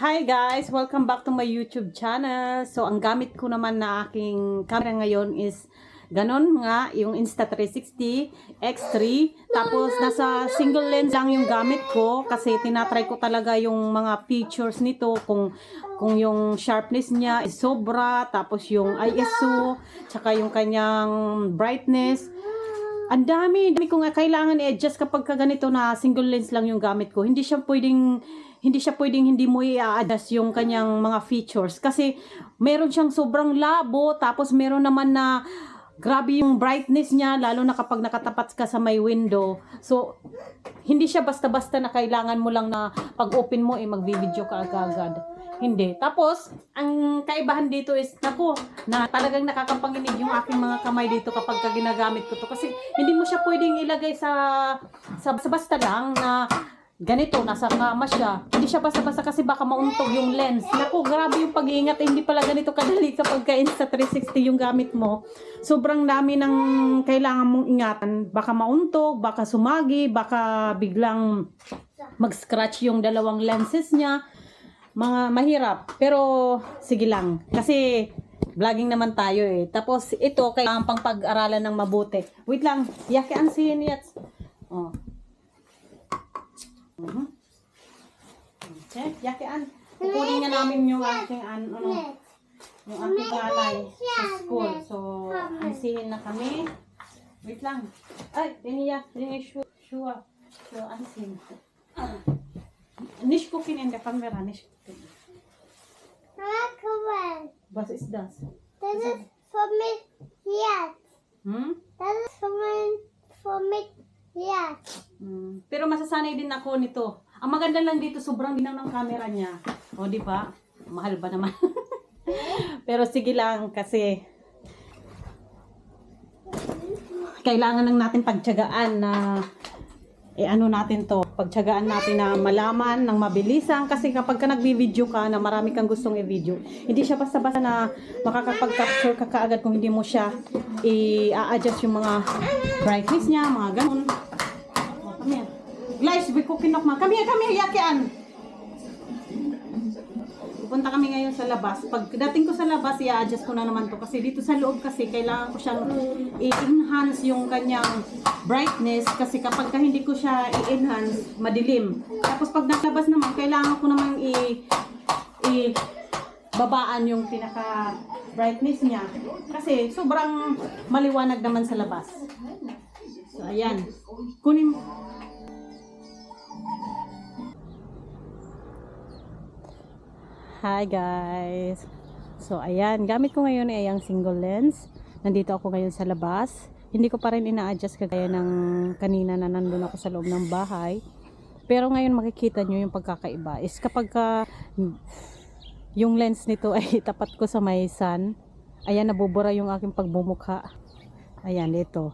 Hi guys! Welcome back to my YouTube channel. So, ang gamit ko naman na aking camera ngayon is ganon nga, yung Insta360 X3. Tapos, nasa single lens lang yung gamit ko kasi tinatry ko talaga yung mga features nito kung kung yung sharpness niya is sobra, tapos yung ISO, tsaka yung kanyang brightness. Ang dami, dami ko nga kailangan i-adjust kapag ka ganito na single lens lang yung gamit ko. Hindi siya pwedeng hindi siya pwedeng hindi mo i-adjust yung kanyang mga features kasi meron siyang sobrang labo tapos meron naman na grabe yung brightness niya lalo na kapag nakatapat ka sa may window. So hindi siya basta-basta na kailangan mo lang na pag open mo eh magvi-video ka agad. Hindi. Tapos, ang kaibahan dito is, naku, na talagang nakakapanginig yung aking mga kamay dito kapag ka ginagamit ko to. Kasi, hindi mo siya pwedeng ilagay sa, sa, sa basta lang na ganito, nasa kama siya. Hindi siya basta-basta kasi baka mauntog yung lens. Naku, grabe yung pag-iingat. Hindi pala ganito kadali kapag ka Insta360 yung gamit mo. Sobrang dami ng kailangan mong ingatan. Baka mauntog, baka sumagi, baka biglang mag-scratch yung dalawang lenses niya mga mahirap. Pero, sige lang. Kasi, vlogging naman tayo eh. Tapos, ito, kailangan pang pag-aralan ng mabuti. Wait lang. Yaki ansihin yat. Oh. Uh-huh. Check. Ya, Kukunin namin yung aking an, ano, yung. So, ansihin na kami. Wait lang. Ay, shua. So, ansin. Nish cooking in the camera, nish cooking. Mama, Masasanay din ako nito. Ang maganda lang dito, sobrang linaw ng camera niya. O, di ba? Mahal ba naman? Pero sige lang, kasi kailangan lang natin pagtyagaan na eh ano natin to, pagtyagaan natin na malaman ng mabilisan kasi kapag ka nagbi-video ka na marami kang gustong i-video, hindi siya basta-basta na makakapag-capture ka kaagad kung hindi mo siya i-adjust yung mga brightness niya, mga ganun. Come here. Guys, we cooking up ma. Come here, come here, yakian. Pupunta kami ngayon sa labas. Pag dating ko sa labas, i-adjust ko na naman to. Kasi dito sa loob kasi, kailangan ko siyang i-enhance yung kanyang brightness. Kasi kapag ka hindi ko siya i-enhance, madilim. Tapos pag naglabas naman, kailangan ko naman i- i- babaan yung pinaka brightness niya. Kasi sobrang maliwanag naman sa labas. So, ayan. Kunin Hi guys! So ayan, gamit ko ngayon ay ang single lens. Nandito ako ngayon sa labas. Hindi ko pa rin ina-adjust kagaya ng kanina na nandun ako sa loob ng bahay. Pero ngayon makikita nyo yung pagkakaiba is kapag ka, yung lens nito ay tapat ko sa may sun, ayan nabubura yung aking pagbumukha. Ayan, dito.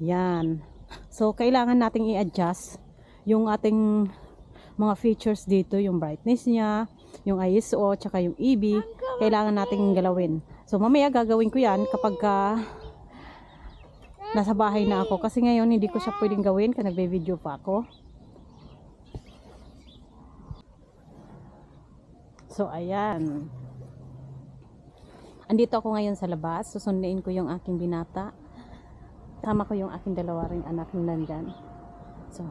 Yan. So, kailangan nating i-adjust yung ating mga features dito, yung brightness niya, yung ISO, tsaka yung EB, kailangan nating galawin. So, mamaya gagawin ko yan kapag ka nasa bahay na ako. Kasi ngayon, hindi ko siya pwedeng gawin kasi nagbe-video pa ako. So, ayan. Andito ako ngayon sa labas. Susunduin ko yung aking binata. Tama ko yung aking dalawa ring anak na nandyan. So,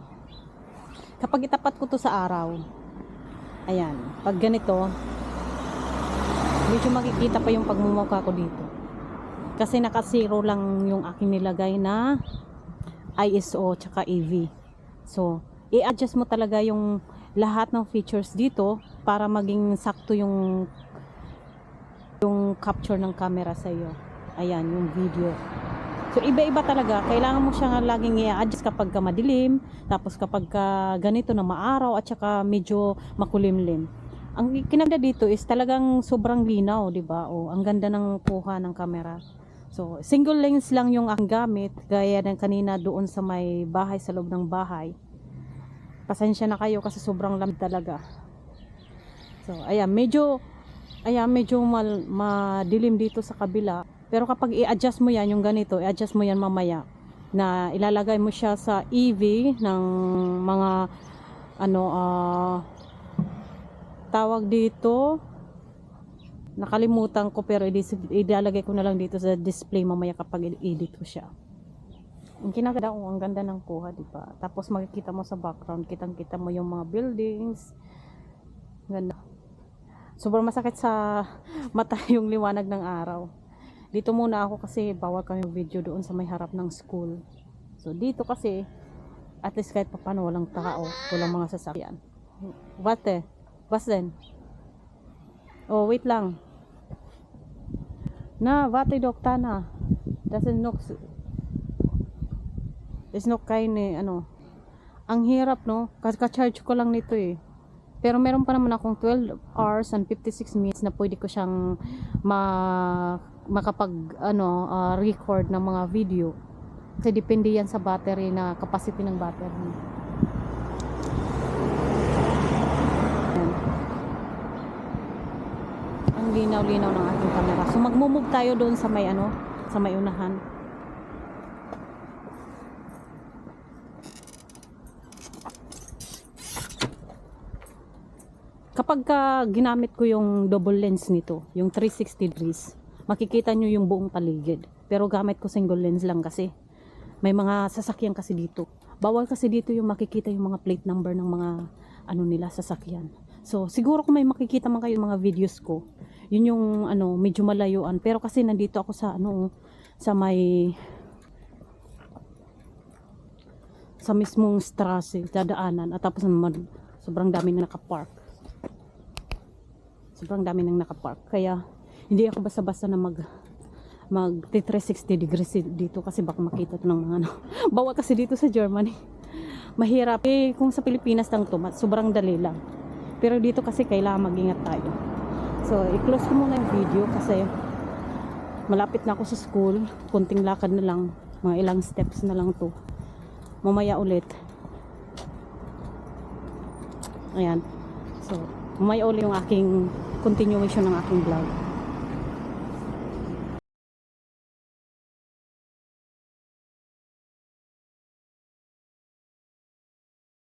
kapag itapat ko to sa araw, ayan, pag ganito, medyo makikita pa yung pagmumukha ko dito. Kasi naka-zero lang yung aking nilagay na ISO tsaka EV. So, i-adjust mo talaga yung lahat ng features dito para maging sakto yung yung capture ng camera sa iyo. Ayan, yung video. So, iba-iba talaga. Kailangan mo siya laging i-adjust kapag ka madilim, tapos kapag ka ganito na maaraw, at saka medyo makulimlim. Ang kinaganda dito is talagang sobrang linaw, di ba? O, ang ganda ng kuha ng camera. So, single lens lang yung aking gamit, gaya ng kanina doon sa may bahay, sa loob ng bahay. Pasensya na kayo kasi sobrang lamig talaga. So, ayan, medyo, ayan, medyo mal, madilim dito sa kabila. Pero kapag i-adjust mo yan, yung ganito, i-adjust mo yan mamaya, na ilalagay mo siya sa EV ng mga, ano, ah, tawag dito, nakalimutan ko pero idalagay ko na lang dito sa display mamaya kapag i-edit ko siya. Ang kinaganda ko, ang ganda ng kuha, di ba? Tapos makikita mo sa background, kitang-kita mo yung mga buildings. Ganda. Sobrang masakit sa mata yung liwanag ng araw. Dito muna ako kasi bawal kami video doon sa may harap ng school. So dito kasi at least kahit paano walang tao, walang mga sasakyan. What eh? What's then? Oh, wait lang. Na, wate dokta na. Doesn't look It's no kain eh, ano. Ang hirap, no? Kasi ka-charge ko lang nito eh. Pero meron pa naman akong 12 hours and 56 minutes na pwede ko siyang ma makapag ano ah, record ng mga video. Kasi depende yan sa battery na capacity ng battery. Ayan. Ang linaw-linaw ng ating camera. So magmumove tayo doon sa may ano, sa may unahan. Kapag ka ginamit ko yung double lens nito, yung 360 degrees, makikita nyo yung buong paligid. Pero gamit ko single lens lang kasi. May mga sasakyan kasi dito. Bawal kasi dito yung makikita yung mga plate number ng mga ano nila sasakyan. So, siguro kung may makikita man kayo mga videos ko, yun yung ano, medyo malayuan. Pero kasi nandito ako sa ano, sa may sa mismong strasse, dadaanan at tapos sobrang dami na nakapark. Sobrang dami nang nakapark. Kaya hindi ako basta-basta na mag mag 360 degrees dito kasi baka makita to ng mga ano. Bawal kasi dito sa Germany. Mahirap. Eh, kung sa Pilipinas lang to, sobrang dali lang. Pero dito kasi kailangan mag-ingat tayo. So, i-close ko muna yung video kasi malapit na ako sa school. Kunting lakad na lang. Mga ilang steps na lang to. Mamaya ulit. Ayan. So, mamaya ulit yung aking continuation ng aking vlog.